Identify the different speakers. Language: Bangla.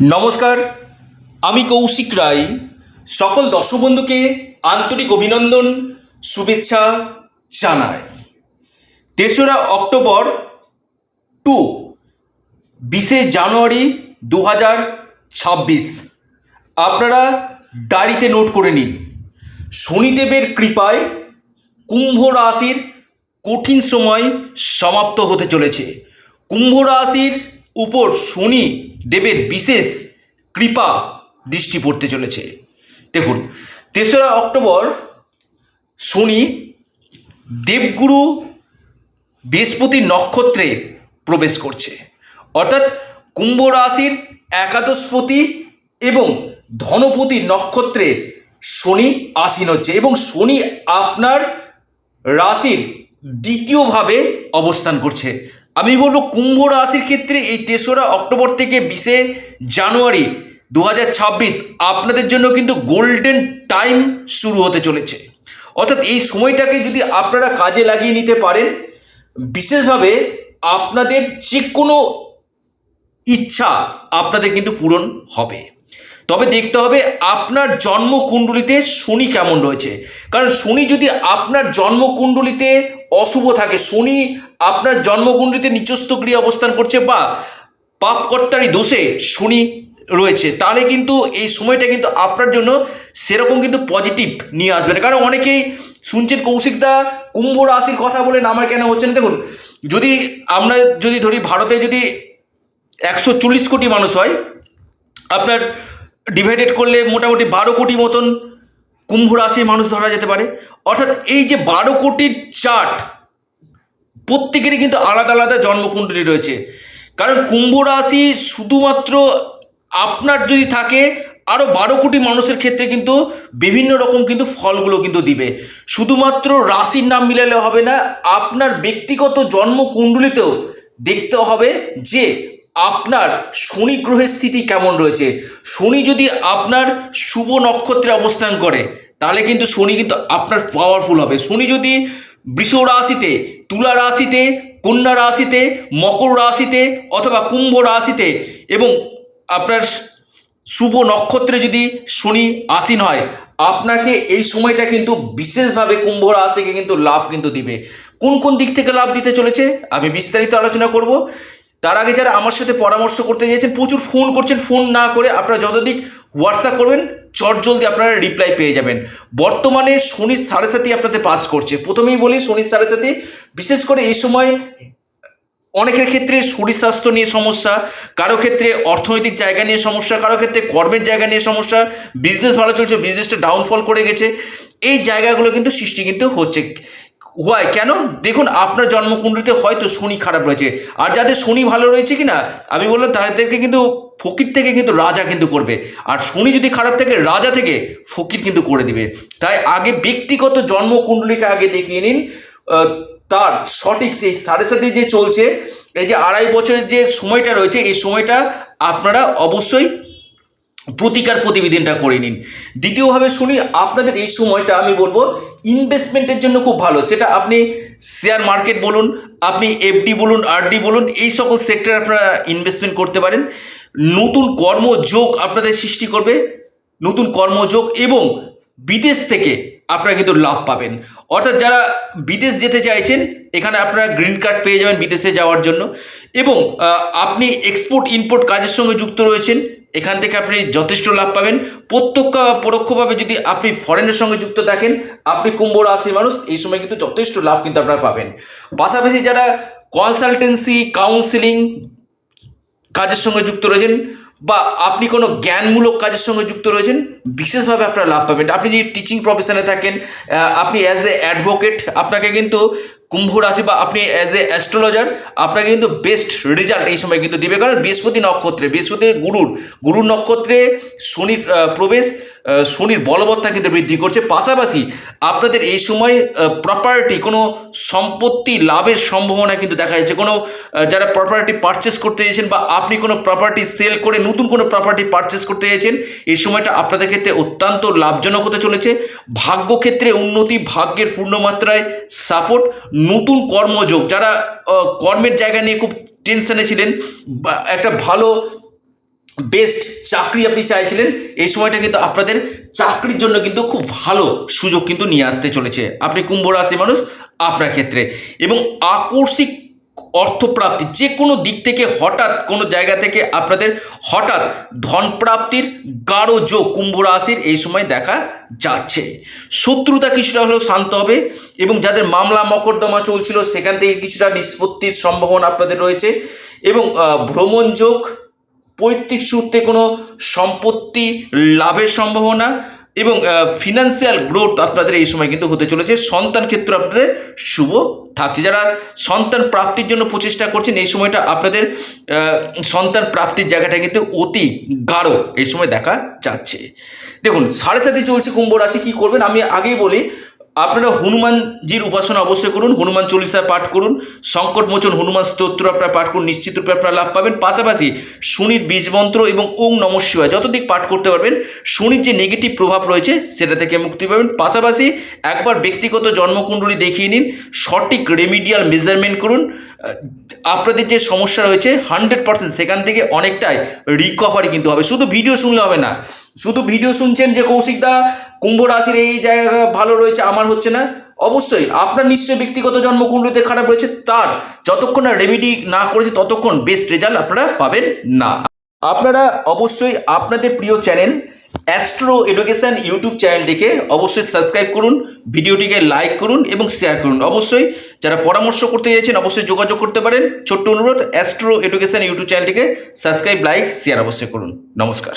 Speaker 1: নমস্কার, আমি কৌশিক রায়। সকল দর্শক বন্ধুকে আন্তরিক অভিনন্দন, শুভেচ্ছা জানাই। তেসরা অক্টোবর টু, বিশে জানুয়ারি দু হাজার ছাব্বিশ। আপনারা ডায়েরিতে নোট করে নিন। শনিদেবের কৃপায় কুম্ভ রাশির কঠিন সময় সমাপ্ত হতে চলেছে। কুম্ভ রাশির উপর শনি দেবের বিশেষ কৃপা দৃষ্টি পড়তে চলেছে। দেখুন, তেসরা অক্টোবর শনি দেবগুরু বৃহস্পতি নক্ষত্রে প্রবেশ করছে। অর্থাৎ কুম্ভ রাশির একাদশপতি এবং ধনপতি নক্ষত্রে শনি আসীন হচ্ছে এবং শনি আপনার রাশির দ্বিতীয়ভাবে অবস্থান করছে। আমি বলব কুম্ভ রাশির ক্ষেত্রে এই তেসরা অক্টোবর থেকে বিশে জানুয়ারি দু হাজার ছাব্বিশ আপনাদের জন্য কিন্তু গোল্ডেন টাইম শুরু হতে চলেছে। অর্থাৎ এই সময়টাকে যদি আপনারা কাজে লাগিয়ে নিতে পারেন, বিশেষভাবে আপনাদের যে কোনো ইচ্ছা আপনাদের কিন্তু পূরণ হবে। তবে দেখতে হবে আপনার জন্মকুণ্ডলিতে শনি কেমন রয়েছে। কারণ শনি যদি আপনার জন্মকুণ্ডলিতে অশুভ থাকে, শনি আপনার জন্মকুণ্ডলিতে নিচস্থ ক্রিয়া অবস্থান করছে বা পাপকর্তারি দোষে শনি রয়েছে, তাহলে কিন্তু এই সময়টা কিন্তু আপনার জন্য সেরকম কিন্তু পজিটিভ নিয়ে আসবে না। কারণ অনেকেই শুনছেন কৌশিকদা কুম্ভ রাশির কথা বলেন আমার কেন হচ্ছে না? দেখুন, যদি আমরা যদি ধরি ভারতে যদি একশো চল্লিশ কোটি মানুষ হয়, আপনার ডিভাইডেড করলে মোটামুটি বারো কোটি মতন কুম্ভ রাশির মানুষ ধরা যেতে পারে। অর্থাৎ এই যে বারো কোটির চার্ট প্রত্যেকেরই কিন্তু আলাদা আলাদা জন্মকুণ্ডলী রয়েছে। কারণ কুম্ভ রাশি শুধুমাত্র আপনার যদি থাকে আরও বারো কোটি মানুষের ক্ষেত্রে কিন্তু বিভিন্ন রকম কিন্তু ফলগুলো কিন্তু দিবে। শুধুমাত্র রাশির নাম মিলালে হবে না, আপনার ব্যক্তিগত জন্মকুণ্ডলিতেও দেখতে হবে যে আপনার শনি গ্রহের স্থিতি কেমন রয়েছে। শনি যদি আপনার শুভ নক্ষত্রে অবস্থান করে, তাহলে কিন্তু শনি কিন্তু আপনার পাওয়ারফুল হবে। শনি যদি বৃষ রাশিতে, তুলা রাশিতে, কন্যা রাশিতে, মকর রাশিতে অথবা কুম্ভ রাশিতে এবং আপনার শুভ নক্ষত্রে যদি শনি আসীন হয়, আপনাকে এই সময়টা কিন্তু বিশেষভাবে কুম্ভ রাশিকে কিন্তু লাভ কিন্তু দিবে। কোন কোন দিক থেকে লাভ দিতে চলেছে, আমি বিস্তারিত আলোচনা করব। তার আগে যারা আমার সাথে পরামর্শ করতে চেয়েছেন, প্রচুর ফোন করছেন, ফোন না করে আপনারা যতদিক হোয়াটসঅ্যাপ করবেন চট জলদি আপনারা রিপ্লাই পেয়ে যাবেন। বর্তমানে শনির সাড়ে সাথে আপনাদের পাস করছে। প্রথমেই বলি শনির সাড়ে সাথে বিশেষ করে এই সময় অনেকের ক্ষেত্রে শরীর স্বাস্থ্য নিয়ে সমস্যা, কারও ক্ষেত্রে অর্থনৈতিক জায়গা নিয়ে সমস্যা, কারও ক্ষেত্রে কর্মের জায়গা নিয়ে সমস্যা বিজনেস ভালো চলছে বিজনেসটা ডাউনফল করে গেছে, এই জায়গাগুলো কিন্তু সৃষ্টি কিন্তু হচ্ছে। হয় কেন? দেখুন, আপনার জন্মকুণ্ডলিতে হয়তো শনি খারাপ রয়েছে। আর যাদের শনি ভালো রয়েছে কি না আমি বললাম, তাদেরকে কিন্তু ফকির থেকে কিন্তু রাজা কিন্তু করবে। আর শনি যদি খারাপ থাকে, রাজা থেকে ফকির কিন্তু করে দিবে। তাই আগে ব্যক্তিগত জন্মকুণ্ডলীকে আগে দেখিয়ে নিন। তার সঠিক সেই সাড়ে সাথে যে চলছে, এই যে আড়াই বছরের যে সময়টা রয়েছে, এই সময়টা আপনারা অবশ্যই প্রতিকার প্রতিবেদনটা করে নিন। দ্বিতীয়ভাবে শুনি, আপনাদের এই সময়টা আমি বলব ইনভেস্টমেন্টের জন্য খুব ভালো। সেটা আপনি শেয়ার মার্কেট বলুন, আপনি এফডি বলুন, আরডি বলুন, এই সকল সেক্টরে আপনারা ইনভেস্টমেন্ট করতে পারেন। নতুন কর্মযোগ আপনাদের সৃষ্টি করবে, নতুন কর্মযোগ এবং বিদেশ থেকে আপনারা কিন্তু লাভ পাবেন। অর্থাৎ যারা বিদেশ যেতে চাইছেন, এখানে আপনারা গ্রিন কার্ড পেয়ে যাবেন বিদেশে যাওয়ার জন্য। এবং আপনি এক্সপোর্ট ইম্পোর্ট কাজের সঙ্গে যুক্ত রয়েছেন এখান থেকে আপনি যথেষ্ট লাভ পাবেন। প্রত্যক্ষ পরোক্ষভাবে যদি আপনি ফরেনের সঙ্গে যুক্ত থাকেন, আপনি কুম্ভ রাশির মানুষ, এই সময় কিন্তু যথেষ্ট লাভ কিন্তু আপনারা পাবেন। পাশাপাশি যারা কনসালটেন্সি কাউন্সিলিং কাজের সঙ্গে যুক্ত রয়েছেন বা আপনি কোনো জ্ঞানমূলক কাজের সঙ্গে যুক্ত রয়েছেন, বিশেষভাবে আপনারা লাভ পাবেন। আপনি যদি টিচিং প্রফেশনে থাকেন আপনি অ্যাজ এ অ্যাডভোকেট আপনাকে কিন্তু কুম্ভ রাশি বা আপনি অ্যাজ এ অ্যাস্ট্রোলজার আপনাকে কিন্তু বেস্ট রেজাল্ট এই সময় কিন্তু দিবে। কারণ বৃহস্পতি নক্ষত্রে, বৃহস্পতি গুরুর গুরুর নক্ষত্রে শনির প্রবেশ শনির বলবত্তা কিন্তু বৃদ্ধি করছে। পাশাপাশি আপনাদের এই সময় প্রপার্টি কোনো সম্পত্তি লাভের সম্ভাবনা কিন্তু দেখা যাচ্ছে। কোনো যারা প্রপার্টি পারচেস করতে চাইছেন বা আপনি কোনো প্রপার্টি সেল করে নতুন কোনো প্রপার্টি পারচেস করতে চাইছেন, এই সময়টা আপনাদের ক্ষেত্রে অত্যন্ত লাভজনক হতে চলেছে। ভাগ্য ক্ষেত্রে উন্নতি, ভাগ্যের পূর্ণমাত্রায় সাপোর্ট নতুন কর্মযোগ। যারা কর্মের জায়গা নিয়ে খুব টেনশনে ছিলেন একটা ভালো বেস্ট চাকরি আপনি চাইছিলেন, এই সময়টা কিন্তু আপনাদের চাকরির জন্য কিন্তু খুব ভালো সুযোগ কিন্তু নিয়ে আসতে চলেছে। আপনি কুম্ভ রাশি মানুষ, আপনার ক্ষেত্রে। এবং আকস্মিক অর্থপ্রাপ্তি যে কোনো দিক থেকে হঠাৎ কোনো জায়গা থেকে আপনাদের হঠাৎ ধনপ্রাপ্তির গাঢ় যোগ কুম্ভ রাশির এই সময় দেখা যাচ্ছে। শত্রুতা কিছুটা হলেও শান্ত হবে এবং যাদের মামলা মকদ্দমা চলছিল, সেখান থেকে কিছুটা নিষ্পত্তির সম্ভাবনা আপনাদের রয়েছে। এবং ভ্রমণ যোগ পৈতৃক সূত্রে কোনো সম্পত্তি লাভের সম্ভাবনা এবং ফিনান্সিয়াল গ্রোথ আপনাদের এই সময় কিন্তু হতে চলেছে। সন্তান ক্ষেত্র আপনাদের শুভ থাকছে। যারা সন্তান প্রাপ্তির জন্য প্রচেষ্টা করছেন, এই সময়টা আপনাদের সন্তান প্রাপ্তির জায়গাটা কিন্তু অতি গাঢ় এই সময় দেখা যাচ্ছে। দেখুন, সাড়ে সাথে চলছে কুম্ভ রাশি, কী করবেন? আমি আগেই বলি আপনারা হনুমানজির উপাসনা অবশ্যই করুন, হনুমান চল্লিশা পাঠ করুন সংকটমোচন হনুমান স্তোত্র আপনারা পাঠ করুন, নিশ্চিত রূপে আপনারা লাভ পাবেন। পাশাপাশি শনির বীজ মন্ত্র এবং ওং নম শিবায় যতদিক পাঠ করতে পারবেন, শনির যে নেগেটিভ প্রভাব রয়েছে, সেটা থেকে মুক্তি পাবেন। পাশাপাশি একবার ব্যক্তিগত জন্মকুণ্ডলী দেখিয়ে নিন, সঠিক রেমিডিয়াল মেজারমেন্ট করুন। আপনাদের যে সমস্যা রয়েছে হান্ড্রেড পার্সেন্ট সেখান থেকে অনেকটাই রিকভারি কিন্তু হবে। শুধু ভিডিও শুনলে হবে না, শুধু ভিডিও শুনছেন যে কৌশিকদা কুম্ভ রাশির এই জায়গা ভালো রয়েছে, আমার হচ্ছে না। অবশ্যই, আপনার নিশ্চয়ই ব্যক্তিগত জন্মকুণ্ডলিতে খারাপ রয়েছে, তার যতক্ষণ না রেমেডি না করেছে, ততক্ষণ বেস্ট রেজাল্ট আপনারা পাবেন না। আপনারা অবশ্যই আপনাদের প্রিয় চ্যানেল অ্যাস্ট্রো এডুকেশন ইউটিউব চ্যানেলটিকে অবশ্যই সাবস্ক্রাইব করুন, ভিডিওটিকে লাইক করুন এবং শেয়ার করুন। অবশ্যই, যারা পরামর্শ করতে চাইছেন, অবশ্যই যোগাযোগ করতে পারেন। ছোট্ট অনুরোধ অ্যাস্ট্রো এডুকেশন ইউটিউব চ্যানেলটিকে সাবস্ক্রাইব লাইক শেয়ার অবশ্যই করুন। নমস্কার।